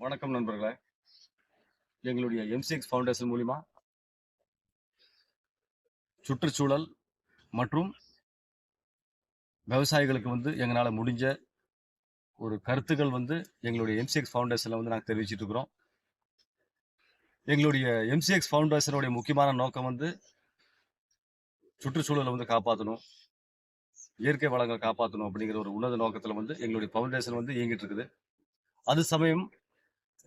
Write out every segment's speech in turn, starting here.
வணக்கம் நண்பர்களே. எங்களுடைய எம்சிஎக்ஸ் ஃபவுண்டேஷன் மூலிமா சுற்றுச்சூழல் மற்றும் விவசாயிகளுக்கு வந்து எங்களால் முடிஞ்ச ஒரு கருத்துக்கள் வந்து எங்களுடைய எம்சிஎக்ஸ் ஃபவுண்டேஷனில் வந்து நாங்கள் தெரிவிச்சிட்டு இருக்கிறோம். எங்களுடைய எம்சிஎக்ஸ் ஃபவுண்டேஷனுடைய முக்கியமான நோக்கம் வந்து சுற்றுச்சூழலை வந்து காப்பாற்றணும் இயற்கை வளங்களை காப்பாற்றணும் அப்படிங்கிற ஒரு உன்னத நோக்கத்தில் வந்து எங்களுடைய ஃபவுண்டேஷன் வந்து இயங்கிட்டு இருக்குது. அது சமயம்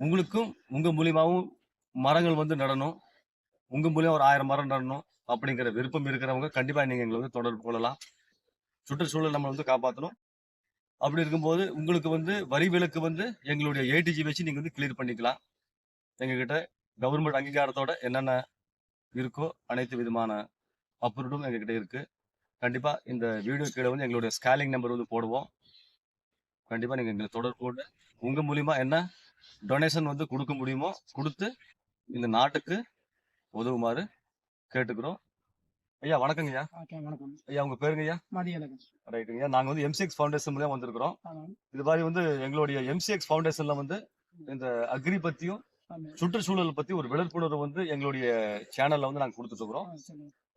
உங்களுக்கும் உங்க மூலியமாகவும் மரங்கள் வந்து நடணும். உங்க மூலியம் ஒரு ஆயிரம் மரம் நடணும் அப்படிங்கிற விருப்பம் இருக்கிறவங்க கண்டிப்பா நீங்க எங்களை வந்து தொடர்பு கொள்ளலாம். சுற்றுச்சூழல் நம்ம வந்து காப்பாற்றணும் அப்படி இருக்கும்போது உங்களுக்கு வந்து வரி விலக்கு வந்து எங்களுடைய ஏடிஜி வச்சு நீங்க வந்து கிளியர் பண்ணிக்கலாம். எங்ககிட்ட கவர்மெண்ட் அங்கீகாரத்தோட என்னென்ன இருக்கோ அனைத்து விதமான அப்ரூவ்டும் எங்ககிட்ட இருக்கு. கண்டிப்பா இந்த வீடியோ கீழே வந்து எங்களுடைய ஸ்கேலிங் நம்பர் வந்து போடுவோம். கண்டிப்பா நீங்க எங்களை தொடர்பு கொண்டு உங்க மூலியமா என்ன டொனேஷன் வந்து கொடுக்க முடியுமோ கொடுத்து இந்த நாட்டுக்கு உதவுமாறு கேட்டுக்கிறோம். ஐயா வணக்கங்க ஐயா வணக்கம். ஐயா உங்க பேருங்க ஐயா ரைட்டுங்க ஐயா நாங்க வந்து எம்சிஎக்ஸ் ஃபவுண்டேஷன் மூலியம் வந்திருக்கிறோம். இது மாதிரி வந்து எங்களுடைய எம்சிஎக்ஸ் ஃபவுண்டேஷன்ல வந்து இந்த அக்ரி பத்தியும் சுற்றுச்சூழல் பத்தி ஒரு விழிப்புணர்வு வந்து எங்களுடைய சேனல்ல வந்து நாங்க கொடுத்துட்டு இருக்கிறோம்.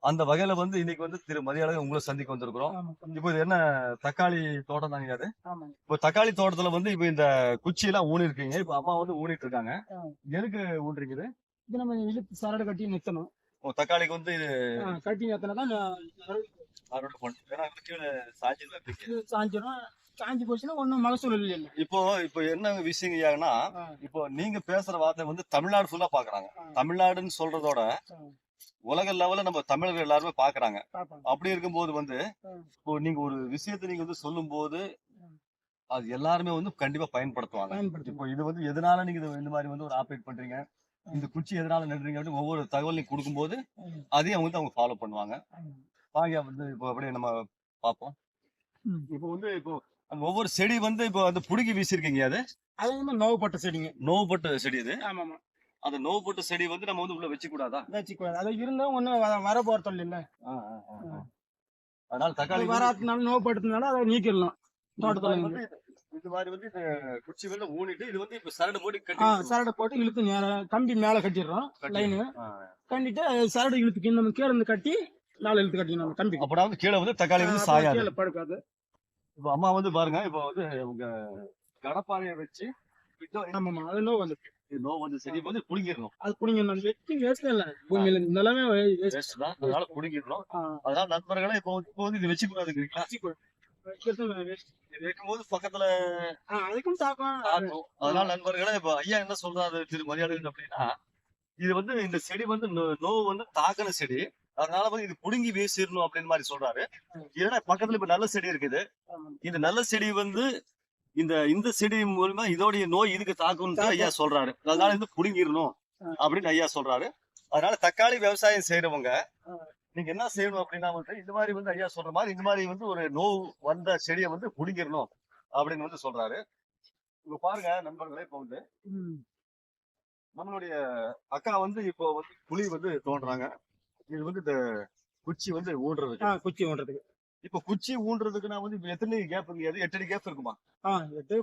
அந்த வகையில வந்து இன்னைக்கு வந்து திரு மதியாளர் உங்களை சந்திக்க வந்திருக்கிறோம். இப்போ இது என்ன தக்காளி தோட்டம் தாங்க அது? இப்போ தக்காளி தோட்டத்துல வந்து இப்போ இந்த குச்சி எல்லாம் ஊனி இருக்கீங்க இப்போ அம்மா வந்து ஊனிட்டு இருக்காங்க. எதுக்கு ஊன்றீங்க இது? இது நம்ம இழுத்து சரடு கட்டி நிறுத்தணும் ஓ, தக்காளிக்கு வந்து கட்டி நிறுத்தினா தான் அறுவடை பண்ணணும். ஏன்னா கீழே சாஞ்சிடும் காஞ்சி போச்சுன்னா ஒன்றும் மகசூல் இல்லை இப்போ இப்போ என்ன விஷயம் ஐயான்னா ஆ, இப்போ நீங்க பேசுற வார்த்தை வந்து தமிழ்நாடு ஃபுல்லா பாக்குறாங்க. தமிழ்நாடுன்னு சொல்றதோட உலக லெவல்ல நம்ம தமிழர்கள் எல்லாருமே பாக்குறாங்க. அப்படி இருக்கும்போது வந்து. இப்போ நீங்க ஒரு விஷயத்தை நீங்க வந்து சொல்லும் போது. அது எல்லாருமே வந்து கண்டிப்பா பயன்படுத்துவாங்க. இப்போ இது வந்து எதனால நீங்க இது இந்த மாதிரி வந்து ஒரு ஆப்ரேட் பண்றீங்க இந்த குச்சி எதனால நடுறீங்க அப்படின்னு ஒவ்வொரு தகவல் நீங்க கொடுக்கும்போது அதையும் அவங்க வந்து அவங்க ஃபாலோ பண்ணுவாங்க. வாங்க வந்து இப்போ அப்படியே நம்ம பார்ப்போம். இப்போ வந்து இப்போ அந்த ஒவ்வொரு செடி வந்து இப்போ அந்த புடுங்கி வீசிருக்கீங்க அது அது வந்து நோவுப்பட்ட செடிங்க நோவுப்பட்ட செடி அது ஆமாம் அந்த நோவுப்பட்ட செடி வந்து நம்ம வந்து உள்ள வச்சு கூடாதா வச்சுக்கூடாது. அது இருந்தால் ஒன்றும் வர போகிறது இல்லை. அதனால தக்காளி வராதுனால நோவுப்பட்டதுனால அதை நீக்கிடலாம். தோட்டத்தில் இது- மாதிரி வந்து இந்த குச்சி வந்து ஊனிட்டு இது வந்து இப்ப சரடு ஆ கட்டி சரடை போட்டு இழுத்து நேரா கம்பி மேலே கட்டிடுறோம் கட்டி- லைனு அது சரடு இழுத்துக்கு நம்ம கீழே இருந்து கட்டி நாலு இழுத்து நம்ம கம்பி. அப்படா வந்து கீழே வந்து தக்காளி வந்து சாயாது. கீழே படுக்காது. இப்ப அம்மா வந்து பாருங்க இப்ப வந்து உங்க கடப்பாறைய வச்சு ஆமாமா அது நோவு நோ வந்து செடி வந்து புடுங்கிடணும். அது வெட்டி வேஸ்ட் இல்ல. பூமியில தான். அதனால புடுங்கிடணும். ஆ, அதனால நண்பர்களே இப்போ வந்து- இப்போ இது வைக்கும்போது பக்கத்துல அதுக்கும் தாக்கம். அதனால நண்பர்களே இப்ப ஐயா என்ன சொல்றாரு திரு மரியாதை அப்படின்னா இது வந்து இந்த செடி வந்து நோவு வந்து தாக்கின செடி. அதனால வந்து இது புடுங்கி வீசிடணும் அப்படின்னு மாதிரி சொல்றாரு. ஏன்னா பக்கத்துல இப்ப நல்ல செடி இருக்குது. இந்த நல்ல செடி வந்து இந்த இந்த செடி மூலமா இதோடைய நோய் இதுக்கு தாக்கும்னு ஐயா சொல்றாரு. அதனால வந்து புடுங்கிடணும். அப்படின்னு ஐயா சொல்றாரு. அதனால தக்காளி விவசாயம் செய்யறவங்க. நீங்க என்ன செய்யணும் அப்படின்னா வந்து இந்த மாதிரி வந்து ஐயா சொல்ற மாதிரி இந்த மாதிரி வந்து ஒரு நோவு வந்த செடியை வந்து புடுங்கிடணும் அப்படின்னு வந்து சொல்றாரு. இப்ப பாருங்க நண்பர்களே இப்ப வந்து. நம்மளுடைய அக்கா வந்து இப்போ வந்து குழி வந்து தோன்றாங்க இது வந்து இந்த குச்சி வந்து ஊடுறதுக்கு. குச்சி ஓட்டுறதுக்கு இப்ப குச்சி ஊன்றதுக்குன்னா வந்து இப்ப எத்தனை கேப் இருக்கு? எட்டு அடி கேப் இருக்குமா?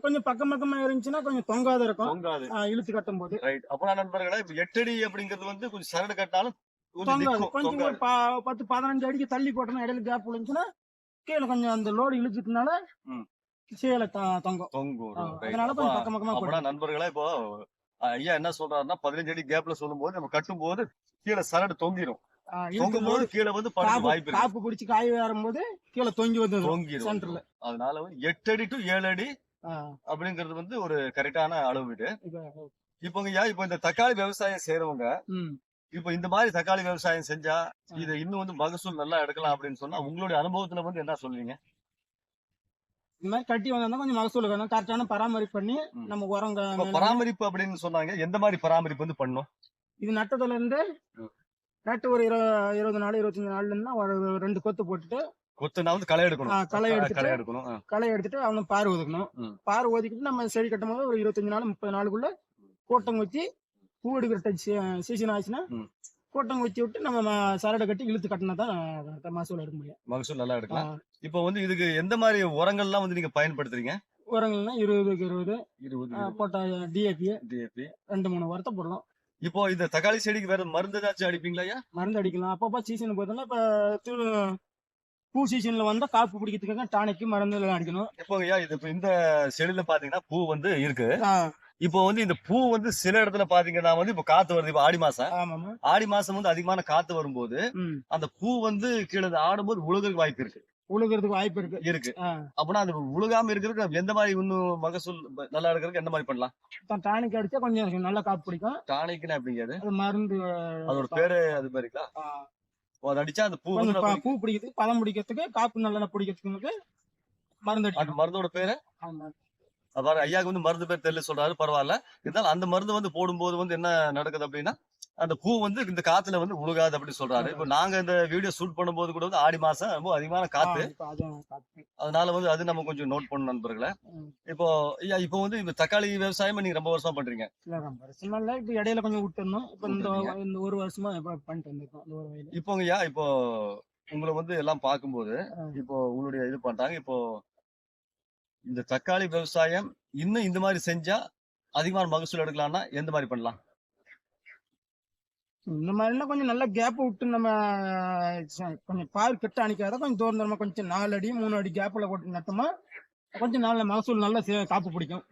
கொஞ்சம் பக்கம் பக்கமா இருந்துச்சுன்னா கொஞ்சம் தொங்காத இருக்கும். தொங்காது. இழுத்து கட்டும் போது ரைட் அப்பனா நண்பர்களே இப்ப எட்டு அடி அப்படிங்கிறது வந்து கொஞ்சம் சரடு கட்டினாலும் கொஞ்சம் ஒரு பத்து பதினஞ்சு அடிக்கு தள்ளி போட்டோம்னா இடையில கேப் விழுந்துச்சுன்னா கீழே கொஞ்சம் அந்த லோடு. கீழே தொ- தொங்கும். தொங்கும். அதனால கொஞ்சம் அப்ப- பக்கம் பக்கமா நண்பர்களே இப்போ ஐயா என்ன சொல்றாருன்னா பதினஞ்சு அடி கேப்ல சொல்லும் போது நம்ம கட்டும் போது கீழே சரடு தொங்கிடும் ஆ, இழுத்து தொங்கும் போது கீழே வந்து படுக்க வாய்ப்பு காப்பு பிடிச்சி காய் வரும்போது கீழே தொங்கி வந்து தொங்கிடும். சென்டர்ல அதனால வந்து எட்டு அடி டு ஏழு அடி அப்படிங்கிறது வந்து ஒரு கரெக்டான அளவு வீடு. இப்போங்க ஐயா இப்போ இந்த தக்காளி விவசாயம் செய்யறவங்க இப்போ இந்த மாதிரி தக்காளி விவசாயம் செஞ்சா இது இன்னும் வந்து மகசூல் நல்லா எடுக்கலாம் அப்படின்னு சொன்னா உங்களுடைய அனுபவத்துல வந்து என்ன சொல்லுவீங்க இந்த மாதிரி கட்டி வந்தா கொஞ்சம் மகசூல் வேணும் கரெக்டான பராமரிப்பு பண்ணி. நம்ம உரங்க பராமரிப்பு அப்படின்னு சொன்னாங்க. எந்த மாதிரி பராமரிப்பு வந்து பண்ணும்? இது நட்டதுல இருந்து. நட்டு ஒரு இரு- இருபது நாள் இருபத்தஞ்சு நாள்ல இருந்தா ஒரு ரெண்டு கொத்து போட்டுட்டு கொத்துனா வந்து களை எடுக்கணும். களை எடுத்துட்டு- களை எடுக்கணும். களை எடுத்துட்டு அவனை பார் ஒதுக்கணும். பார் ஒதுக்கிட்டு நம்ம செடி கட்டும் போது ஒரு இருபத்தஞ்சு நாள் முப்பது நாளுக்குள்ள கூட்டம் வச்சு பூ எடுக்கிற சீசன் ஆச்சுன்னா. கூட்டம் வச்சு விட்டு நம்ம சரடை கட்டி இழுத்து கட்டினா தான் மகசூல் எடுக்க முடியும். மகசூல் நல்லா எடுக்கலாம். இப்போ வந்து இதுக்கு எந்த மாதிரி உரங்கள்லாம் வந்து நீங்க பயன்படுத்துறீங்க? உரங்கள்னா இருபதுக்கு இருபது இருபது. போட்டா டிஏபி டிஏபி ரெண்டு மூணு உரத்தை போடலாம். இப்போ இந்த தக்காளி செடிக்கு வேற மருந்து ஏதாச்சும் அடிப்பீங்களா ஐயா? மருந்து அடிக்கலாம். அப்பப்போ சீசன் பார்த்தோம்னா இப்போ பூ சீசன்ல வந்தா காப்பு பிடிக்கிறதுக்காக டானிக்கு மருந்து எல்லாம் அடிக்கணும். இப்போ ஐயா இது இப்போ இந்த செடியில பாத்தீங்கன்னா பூ வந்து இருக்கு. இப்போ வந்து இந்த பூ வந்து சில இடத்துல பாத்தீங்கன்னா வந்து இப்போ காத்து வருது. இப்போ ஆடி மாசம். ஆமாமா ஆடி மாசம் வந்து அதிகமான காத்து வரும்போது அந்த பூ வந்து கீழே ஆடும்போது உழுகிறதுக்கு வாய்ப்பு இருக்கு. உழுகிறதுக்கு வாய்ப்பு இருக்கு. இருக்கு. அப்படின்னா அது உழுகாம இருக்கிறதுக்கு எந்த மாதிரி இன்னும் மகசூல் நல்லா இருக்கிறதுக்கு எந்த மாதிரி பண்ணலாம்? தான் டானிக் அடிச்சா கொஞ்சம் நல்லா காப்பு பிடிக்கும். டானிக்னா அப்படிங்கிறது அது? மருந்து அதோட பேரு அது மாதிரிங்களா? அது அடிச்சா அந்த பூ ப- பிடிக்கிறதுக்கு பழம் பிடிக்கிறதுக்கு காப்பு நல்லா பிடிக்கிறதுக்கு மருந்து அந்த மருந்தோட பேரு? ஐயாவுக்கு வந்து மருந்து பேர் தெரியல சொல்றாரு பரவாயில்ல. இருந்தாலும் அந்த மருந்து வந்து போடும்போது வந்து என்ன நடக்குது அப்படின்னா அந்த பூ வந்து இந்த காத்துல வந்து உழுகாது அப்படின்னு சொல்றாரு. இப்போ நாங்க இந்த வீடியோ ஷூட் பண்ணும்போது கூட வந்து ஆடி மாசம் ரொம்ப அதிகமான காத்து. இப்ப. அதனால வந்து அது நம்ம கொஞ்சம் நோட் பண்ணணும் நண்பர்களே. இப்போ ஐயா இப்போ வந்து இந்த தக்காளி விவசாயம் நீங்க ரொம்ப வருஷமா பண்றீங்க. இப்ப இடையில கொஞ்சம் விட்டுருந்தோம். இப்ப இந்த ஒரு வருஷமா இப்ப பண்ணிட்டு வந்திருக்கோம் இப்போ ஐயா இப்போ உங்களை வந்து எல்லாம் பார்க்கும்போது. இப்போ உங்களுடைய இது பண்றாங்க. இப்போ இந்த தக்காளி விவசாயம் இன்னும் இந்த மாதிரி செஞ்சா அதிகமான மகசூல் எடுக்கலாம்னா எந்த மாதிரி பண்ணலாம்? இந்த மாதிரிலாம் கொஞ்சம் நல்ல கேப் விட்டு நம்ம கொஞ்சம் பால் கெட்ட அணிக்காத கொஞ்சம் தூரம் தூரமா கொஞ்சம் நாலு அடி மூணு அடி கேப்ல போட்டு நட்டோமா கொஞ்சம் நல்ல மகசூல் நல்ல காப்பு பிடிக்கும்.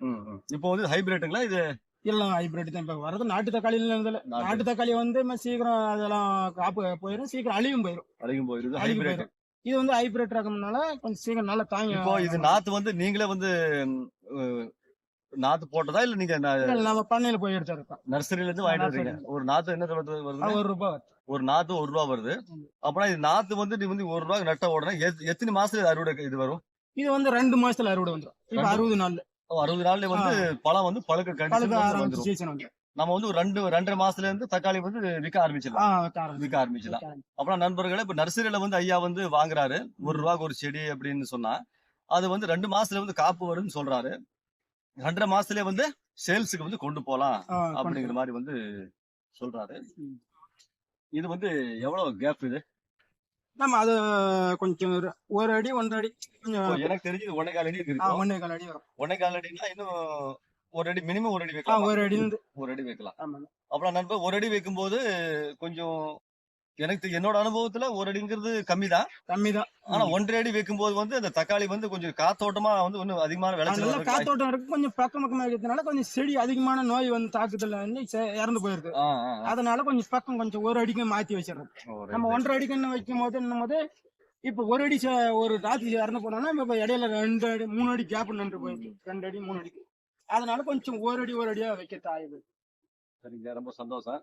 இப்போ வந்து ஹைபிரிட்டுங்களா இது? எல்லாம் ஹைபிரிட் தான் இப்ப வரது நாட்டு தக்காளியில இருந்ததுல நாட்டு. தக்காளி வந்து சீக்கிரம் அதெல்லாம் காப்பு போயிடும் சீக்கிரம் அழிவும் போயிடும் ஹைபிரிட். போயிடும் இது வந்து ஹைபிரிட் ரகம்னால கொஞ்சம் சீக்கிரம் நல்லா தாங்க இது நாத்து வந்து நீங்களே வந்து நாத்து போட்டதா இல்ல நீங்க நம்ம பண்ணையில போய் எடுத்துருக்கோம் நர்சரியில இருந்து வாங்கிட்டு வரீங்க ஒரு நாத்து என்ன சொல்றது வருது ஒரு ரூபாய். ஒரு நாத்து ஒரு ரூபா வருது. ம். அப்படின்னா இது நாத்து வந்து நீ வந்து ஒரு ரூபா நட்ட உடனே எத்- எத்தனை மாசத்துல அறுவடை இது வரும்? இது வந்து ரெண்டு மாசத்துல அறுவடை வந்துடும் இப்ப அறுபது நாள்ல. அறுபது நாள்ல வந்து பழம் வந்து பழுக்க கண்டிப்பா நம்ம வந்து ஒரு ரெண்டு ரெண்டரை மாசத்துல இருந்து தக்காளி வந்து விற்க ஆரம்பிச்சிடலாம். விற்க ஆரம்பிச்சிடலாம். அப்புறம் நண்பர்களே இப்ப நர்சரியில வந்து ஐயா வந்து வாங்குறாரு. ஒரு ரூபாய்க்கு ஒரு செடி அப்படின்னு சொன்னா அது வந்து ரெண்டு மாசத்துல வந்து காப்பு வரும்னு சொல்றாரு. ரெண்டரை மாசத்துலயே வந்து சேல்ஸுக்கு வந்து கொண்டு போலாம் ஆ, அப்படிங்கிற மாதிரி வந்து சொல்றாரு. இது வந்து எவ்வளவு கேப் இது? நம்ம அது கொஞ்சம் ஒரு- அடி ஒன்றரை அடி கொஞ்சம் எனக்கு தெரிஞ்சு ஒன்னே கால் அடி இருக்கு ஒண்ணே கால் அடி வரும். ஒன்னே கால் அடினா இன்னும் ஒரு அடி மினிமம் ஒரு அடி வைக்கலாம். ஒரு அடி ஒரு அடி வைக்கலாம். அப்புறம் நண்பர் ஒரு அடி வைக்கும்போது கொஞ்சம் எனக்கு என்னோட அனுபவத்துல ஒரு அடிங்கிறது கம்மி தான் கம்மி தான் ஆனா ஒன்றரை அடி வைக்கும்போது வந்து அந்த தக்காளி வந்து கொஞ்சம் காத்தோட்டமா வந்து இன்னும் அதிகமான விளைச்சல் காத்தோட்டம் இருக்கு. கொஞ்சம் பக்கம் பக்கமா இருக்கிறதுனால கொஞ்சம் செடி அதிகமான நோய் வந்து தாக்குதல் வந்து இறந்து போயிருக்கு. அதனால கொஞ்சம் பக்கம் கொஞ்சம் ஒரு அடிக்கு மாத்தி right, நம்ம. ஒன்றரை அடிக்கு வைக்கும் போது என்னும் போது இப்ப ஒரு அடி ஒரு ராத்திரி இறந்து போனோம்னா இப்ப இடையில ரெண்டு அடி மூணு அடி கேப் நின்று போயிருக்கு. ரெண்டு அடி மூணு அடி அதனால கொஞ்சம் ஒரு அடி ஒரு அடியா வைக்க தாயுது. சரிங்க ரொம்ப சந்தோஷம்.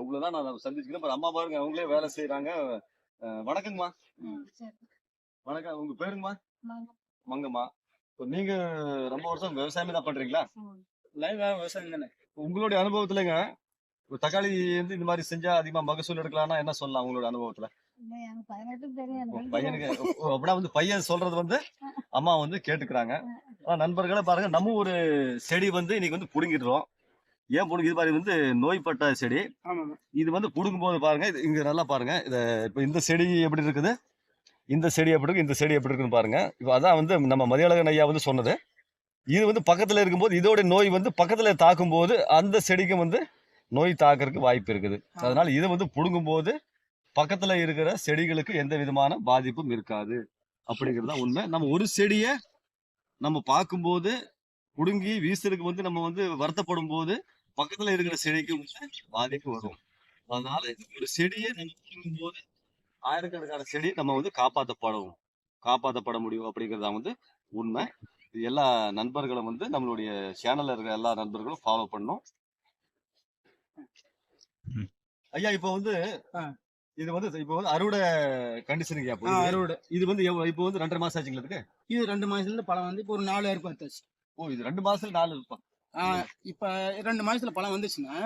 உங்களதான் நான் சந்திச்சுக்கிறேன். அப்புறம் அம்மா பாருங்க அவங்களே வேலை செய்யறாங்க வணக்கங்கம்மா. வணக்கம் உங்க பேருங்கம்மா? மங்கம்மா. இப்போ நீங்க ரொம்ப வருஷம் விவசாயமே தான் பண்றீங்களா? விவசாயம் தானே. உங்களுடைய அனுபவத்துலங்க ஒரு தக்காளி வந்து இந்த மாதிரி செஞ்சா அதிகமா மகசூல் எடுக்கலாம்னா என்ன சொல்லலாம் உங்களோட அனுபவத்துல? பையனுக்கு அப்படின்னா வந்து பையன் சொல்றது வந்து அம்மா வந்து கேட்டுக்கிறாங்க. ஆனா நண்பர்களே பாருங்க நம்ம ஒரு செடி வந்து இன்னைக்கு வந்து புடுங்கிடுறோம். ஏன் புடுங்கி? இது மாதிரி வந்து நோய்பட்ட செடி. இது வந்து புடுங்கும் போது பாருங்க இது இங்க நல்லா பாருங்க. இத இப்ப இந்த செடி எப்படி இருக்குது? இந்த செடி எப்படி இருக்கு? இந்த செடி எப்படி இருக்குன்னு பாருங்க. இப்போ அதான் வந்து நம்ம மதியழகன் ஐயா வந்து சொன்னது. இது வந்து பக்கத்துல இருக்கும்போது இதோட நோய் வந்து பக்கத்துல தாக்கும் போது அந்த செடிக்கும் வந்து நோய் தாக்கறதுக்கு வாய்ப்பு இருக்குது. அதனால இதை வந்து புடுங்கும் போது பக்கத்துல இருக்கிற செடிகளுக்கு எந்த விதமான பாதிப்பும் இருக்காது. அப்படிங்கிறது தான் உண்மை. நம்ம ஒரு செடியை நம்ம பார்க்கும்போது புடுங்கி வீசுறதுக்கு வந்து நம்ம வந்து வருத்தப்படும் போது பக்கத்துல இருக்கிற செடிக்கு வந்து பாதிப்பு வரும். அதனால ஒரு செடியை நம்ம போது ஆயிரக்கணக்கான செடி நம்ம வந்து காப்பாற்றப்படும் காப்பாற்றப்பட முடியும் அப்படிங்கிறது வந்து உண்மை. இது எல்லா நண்பர்களும் வந்து நம்மளுடைய சேனல்ல இருக்கிற எல்லா நண்பர்களும் ஃபாலோ பண்ணும். ஐயா இப்போ வந்து. இது வந்து இப்போ வந்து அறுவடை கண்டிஷனுக்கு அப்போ அறுவடை. இது வந்து இப்போ வந்து ரெண்டரை மாசம் ஆச்சுங்களா இதுக்கு? இது ரெண்டு மாசத்துல பழம் வந்து இப்போ ஒரு நாலு அறுப்பு வத்தாச்சு ஓ இது ரெண்டு மாசத்துல நாலு இருப்பான் இப்ப ரெண்டு மாசத்துல பழம் வந்துச்சுன்னா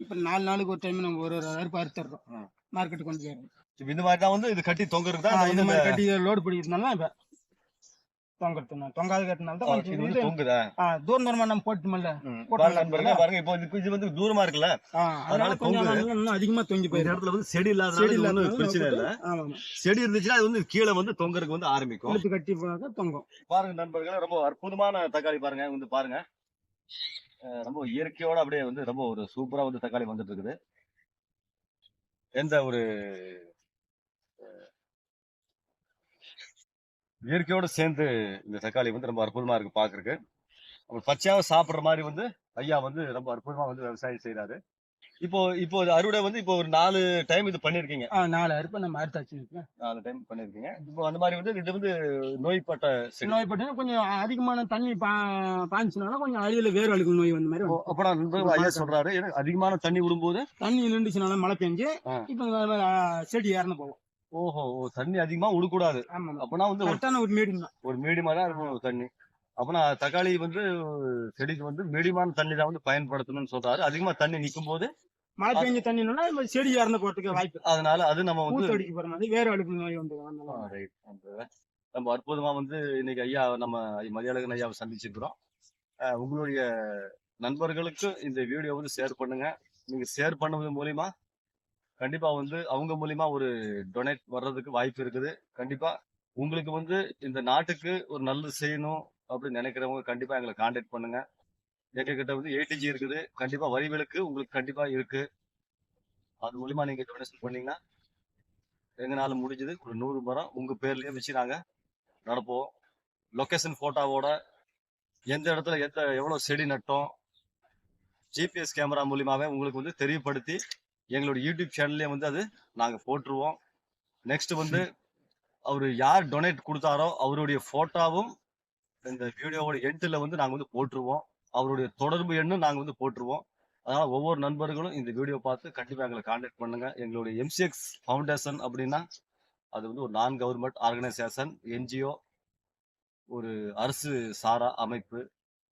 இப்ப நாலு நாளுக்கு ஒரு டைம் நம்ம ஒரு ஒரு அறுப்பு அறுத்துறோம். மார்க்கெட் கொண்டு போயிடுறோம். இந்த மாதிரி தான் வந்து இது கட்டி தொங்குறது? தான் இந்த மாதிரி கட்டி லோடு பிடிக்கிறதுனால இப்ப தொங்கறது தொங்காது கட்டினால தான் இது கொஞ்சம் வந்து இது தொங்குதா? ஆ, தூரம் தூரமா நம்ம போட்டுமல்ல போட்டு பாருங்க பாருங்க இப்போ இது வந்து தூரமா இருக்குல்ல? அதனால கொஞ்சம் இன்னும் அதிகமா தொங்கி இந்த போயிடும். இடத்துல வந்து செடி இல்லாதனால செடி இல்லாதனால பிரச்சனை இல்ல. செடி இருந்துச்சுன்னா அது வந்து கீழே வந்து தொங்கறதுக்கு வந்து ஆரம்பிக்கும். கட்டி தொங்கும். பாருங்க நண்பர்களே ரொம்ப அற்புதமான தக்காளி பாருங்க வந்து பாருங்க. ரொம்ப இயற்கையோட அப்படியே வந்து ரொம்ப ஒரு சூப்பரா வந்து தக்காளி வந்துட்டு இருக்குது எந்த ஒரு இயற்கையோட சேர்ந்து இந்த தக்காளி வந்து ரொம்ப அற்புதமா இருக்கு பாக்குறதுக்கு. ஒரு பச்சையாவை சாப்பிடுற மாதிரி வந்து ஐயா வந்து ரொம்ப அற்புதமா வந்து விவசாயம் செய்யறாரு இப்போ இப்போ அறுவடை வந்து இப்போ ஒரு நாலு டைம் இது பண்ணிருக்கீங்க. நாலு அறுப்பு நம்ம அறுத்தாச்சு நாலு டைம் பண்ணிருக்கீங்க. இப்போ அந்த மாதிரி வந்து இது வந்து நோய்பட்ட செடி. நோய் பட்டா கொஞ்சம் அதிகமான தண்ணி பா பாய்ச்சுனால கொஞ்சம் அழியில வேறு அழுகும் நோய் வந்த மாதிரி. அப்படா நண்பர்கள் ஐயா சொல்றாரு அதிகமான தண்ணி விடும்போது தண்ணி நின்றுச்சுனால மழை பெஞ்சு. இப்ப செடி இறந்து போகும். ஓஹோ ஓ, தண்ணி அதிகமா விடக்கூடாது. அப்பனா வந்து ஒரு கரெக்டான ஒரு மீடியம் தான். ஒரு மீடியமா தான் இருக்கும் தண்ணி. அப்பனா தக்காளி வந்து செடிக்கு வந்து மீடியமான தண்ணி தான் வந்து பயன்படுத்தணும்னு சொல்றாரு. அதிகமா தண்ணி நிக்கும் போது மழை பெஞ்ச தண்ணினா செடி இறந்து போறதுக்கு வாய்ப்பு. அதனால அது நம்ம வந்து அடிக்க போற மாதிரி வேறு அழுகு நோய் வந்து நம்ம அற்புதமா வந்து இன்னைக்கு ஐயா நம்ம மதியாளகன் ஐயாவை சந்திச்சிருக்கிறோம். உங்களுடைய நண்பர்களுக்கு இந்த வீடியோ வந்து ஷேர் பண்ணுங்க. நீங்க ஷேர் பண்ணுவது மூலியமா கண்டிப்பா வந்து அவங்க மூலியமா ஒரு டொனேட் வர்றதுக்கு வாய்ப்பு இருக்குது. கண்டிப்பா உங்களுக்கு வந்து இந்த நாட்டுக்கு ஒரு நல்லது செய்யணும் அப்படின்னு நினைக்கிறவங்க கண்டிப்பா எங்களை காண்டாக்ட் பண்ணுங்க. எங்ககிட்ட வந்து ஏடிஜி இருக்குது. கண்டிப்பா வரிவிலக்கு உங்களுக்கு கண்டிப்பா இருக்கு. அது மூலியமா நீங்க டொனேஷன் பண்ணீங்கன்னா எங்கனால முடிஞ்சது. ஒரு நூறு மரம் உங்க பேர்லயே வச்சு நாங்க நடப்போம். லொக்கேஷன் போட்டோவோட எந்த இடத்துல எந்த எவ்வளவு செடி நட்டோம். ஜிபிஎஸ் கேமரா மூலியமாவே உங்களுக்கு வந்து தெரியப்படுத்தி எங்களோட யூடியூப் சேனல்லே வந்து அது நாங்க போட்டுருவோம். நெக்ஸ்ட் வந்து அவர் யார் டொனேட் கொடுத்தாரோ அவருடைய போட்டோவும் இந்த வீடியோவோட எண்டில் வந்து நாங்க வந்து போட்டுருவோம். அவருடைய தொடர்பு எண்ணும் நாங்க வந்து போட்டுருவோம். அதனால ஒவ்வொரு நண்பர்களும் இந்த வீடியோ பார்த்து கண்டிப்பா எங்களை காண்டாக்ட் பண்ணுங்க. எங்களுடைய எம்சிஎக்ஸ் ஃபவுண்டேஷன் அப்படின்னா அது வந்து ஒரு நான் கவர்மெண்ட் ஆர்கனைசேஷன் என்ஜிஓ ஒரு அரசு சாரா அமைப்பு.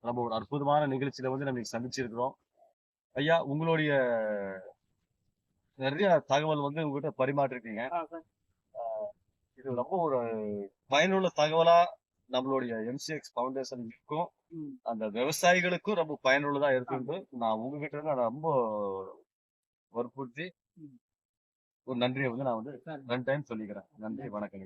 நம்ம ஒரு அற்புதமான நிகழ்ச்சியில வந்து நம்ம சந்திச்சிருக்கிறோம். ஐயா உங்களுடைய நிறைய தகவல் வந்து உங்ககிட்ட பரிமாற்றிருக்கீங்க இது ரொம்ப ஒரு பயனுள்ள தகவலா நம்மளுடைய எம்சிஎக்ஸ் ஃபவுண்டேஷனுக்கும். அந்த விவசாயிகளுக்கும் ரொம்ப பயனுள்ளதா இருக்குன்னு நான் உங்ககிட்ட இருந்து நான் ரொம்ப வற்புறுத்தி. ஒரு நன்றியை வந்து நான் வந்து. ரெண்டு டைம் சொல்லிக்கிறேன் நன்றி வணக்கம்.